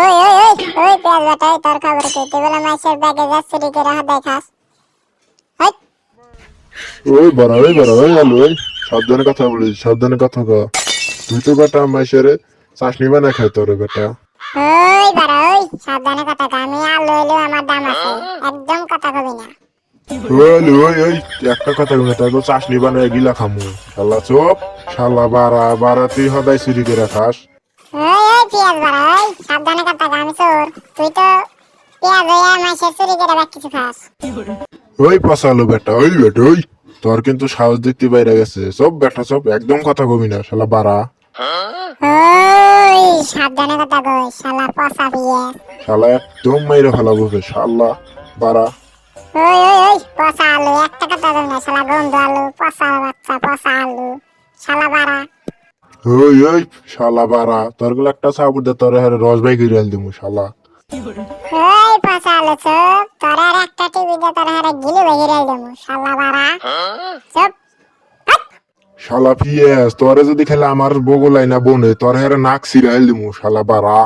ওই ওই ওই ওই পেঁয়াজ বেটা ওই তোর খবর কি? তুই বলে মাসের ব্যাগে যা চুরি করে হাত দেখাস। ওই। বড় ওই বড় ওই আলু ওই। সাবধানে কথা বলিস সাবধানে কথা ক। তুই তো বেটা মাইসের চাষনি বানা খাই তোর বেটা। ওই বাড়া ওই সাবধানে কথা কও, আমি আলু হইলেও আমার দাম আছে। একদম কথা কবি না। ওই আলু ওই ওই একটা কথা বলে চাষনি বানায় গিলা খামু। শালা চোপ শালা বারা বারা তুই সদাই চুরি করে খাস। ওই ওই পেঁয়াজ বাড়া ওই সাবধানে কথা কও, আমি চোর। তুই তো পেঁয়াজ চুরি করে কিছু খাস। ওই পচালো বেটা ওই বেটা ওই। তোর কিন্তু সাহস দেখতে বাইরে গেছে। সব বেটা সব একদম কথা কবি না শালা বারা ওই সাবধানে কথা কই শালা পচা পেঁয়াজ। শালা একদম মাইরে ফেলাবো শালা বারা ওই ওই ওই পচা আলু একটা কথা কবি না শালা গন্ধ আলু পচা বাচ্চা পচা আলু শালা বাড়া। ওই ওই শালা বারা তোরগুলো একটা সাবুর দে তোর হারে রস বাই করে দিমু শালা। ওই পচা আলু চুপ তোর আর একটা টিভি দিয়ে তোর হারে গিলু শালা বাড়া। চুপ। শালা পিএস তোরে যদি খেলে আমার বগুলাই না বনে তোর হারে নাক সিরাইল দিমু শালা বারা